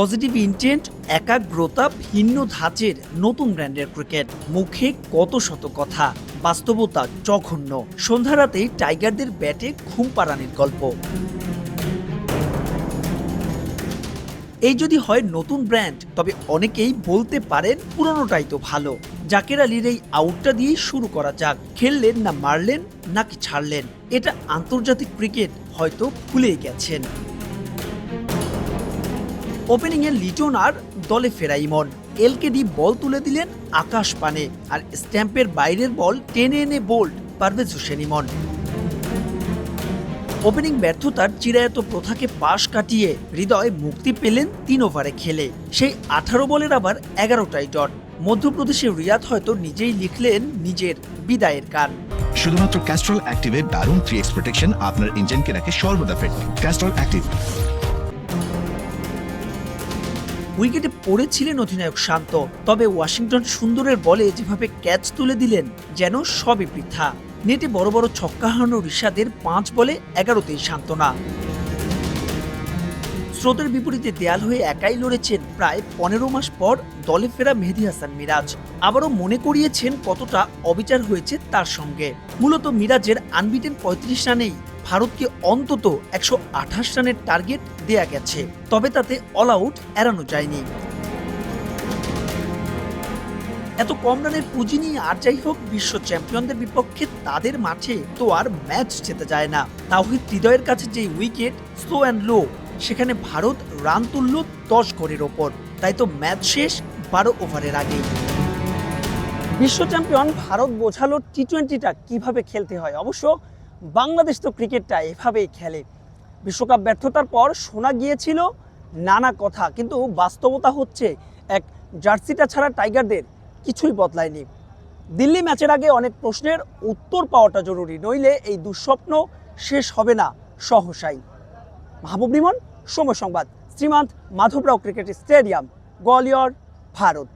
Positive intent একাগ্রতা, ভিন্ন ধাঁচের নতুন ব্র্যান্ডের ক্রিকেট মুখে কত শত কথা, বাস্তবতা জঘন্য। সন্ধ্যা রাতে টাইগারদের ব্যাটে ঘুম পাড়ানির গল্প। এই যদি হয় নতুন ব্র্যান্ড তবে অনেকেই বলতে পারেন পুরনোটাই তো ভালো। জাকের আলীর এই আউটটা দিয়েই শুরু করা যাক। খেললেন না মারলেন, নাকি ছাড়লেন? এটা আন্তর্জাতিক ক্রিকেট হয়তো ভুলেই গেছেন। ওপেনিংয়ে লিটন আর দলে ফেরা ইমন। এলকেডি বল তুলে দিলেন আকাশ পানে আর স্ট্যাম্পের বাইরের বল টেনে এনে বোল্ড পারভেজ হোসেন ইমন। ওপেনিং ব্যর্থতার চিরায়ত প্রথাকে পাশ কাটিয়ে হৃদয় মুক্তি পেলেন তিন ওভারে খেলে। সেই আঠারো বলের আবার এগারোটাই ডট। মধ্যপ্রদেশের রিয়াদ হয়তো নিজেই লিখলেন নিজের বিদায়ের গান শুধুমাত্র ক্যাস্ট্রল অ্যাক্টিভের দারুণ থ্রি এক্স প্রোটেকশন আপনার ইঞ্জিনকে রাখে সর্বদা ফিট ক্যাস্ট্রল অ্যাক্টিভ উইকেটে পড়েছিলেন অধিনায়ক শান্ত, তবে ওয়াশিংটন সুন্দরের বলে যেভাবে ক্যাচ তুলে দিলেন, যেন সবই বৃথা। নেটে বড় বড় ছক্কা হারানো ঋষাদের পাঁচ বলে এগারোতেই সান্ত্বনা। স্রোতের বিপরীতে দেয়াল হয়ে একাই লড়েছেন প্রায় পনেরো মাস পর দলে ফেরা মেহেদি হাসান মিরাজ। আবারও মনে করিয়েছেন কতটা অবিচার হয়েছে তার সঙ্গে। মূলত মিরাজের আনবিটেন পঁয়ত্রিশ রানেই ভারতকে অন্তত একশো আঠাশ রানের টার্গেট দেয়া গেছে। তবে তাতে অল আউট এড়ানো যায়নি। এত কম রানের পুঁজি নিয়ে আর যাই হোক, বিশ্ব চ্যাম্পিয়নদের বিপক্ষে তাদের মাঠে তো আর ম্যাচ যেতে যায় না। তাওহিদ হৃদয়ের কাছে যে উইকেট স্লো অ্যান্ড লো সেখানে ভারত রান তুলল দশ গড়ের ওপর। তাই তো ম্যাচ শেষ বারো ওভারের আগেই। বিশ্ব চ্যাম্পিয়ন ভারত বোঝালো টি টোয়েন্টিটা কীভাবে খেলতে হয়? অবশ্য বাংলাদেশ তো ক্রিকেটটা এভাবেই খেলে। বিশ্বকাপ ব্যর্থতার পর শোনা গিয়েছিল নানা কথা, কিন্তু বাস্তবতা হচ্ছে এক জার্সিটা ছাড়া টাইগারদের কিছুই বদলায়নি। দিল্লি ম্যাচের আগে অনেক প্রশ্নের উত্তর পাওয়াটা জরুরি, নইলে এই দুঃস্বপ্ন শেষ হবে না সহসাই। মাহবুব রিমন সময় সংবাদ, শ্রীমান্ত মাধবরাও ক্রিকেট স্টেডিয়াম, গোয়ালিয়র, ভারত।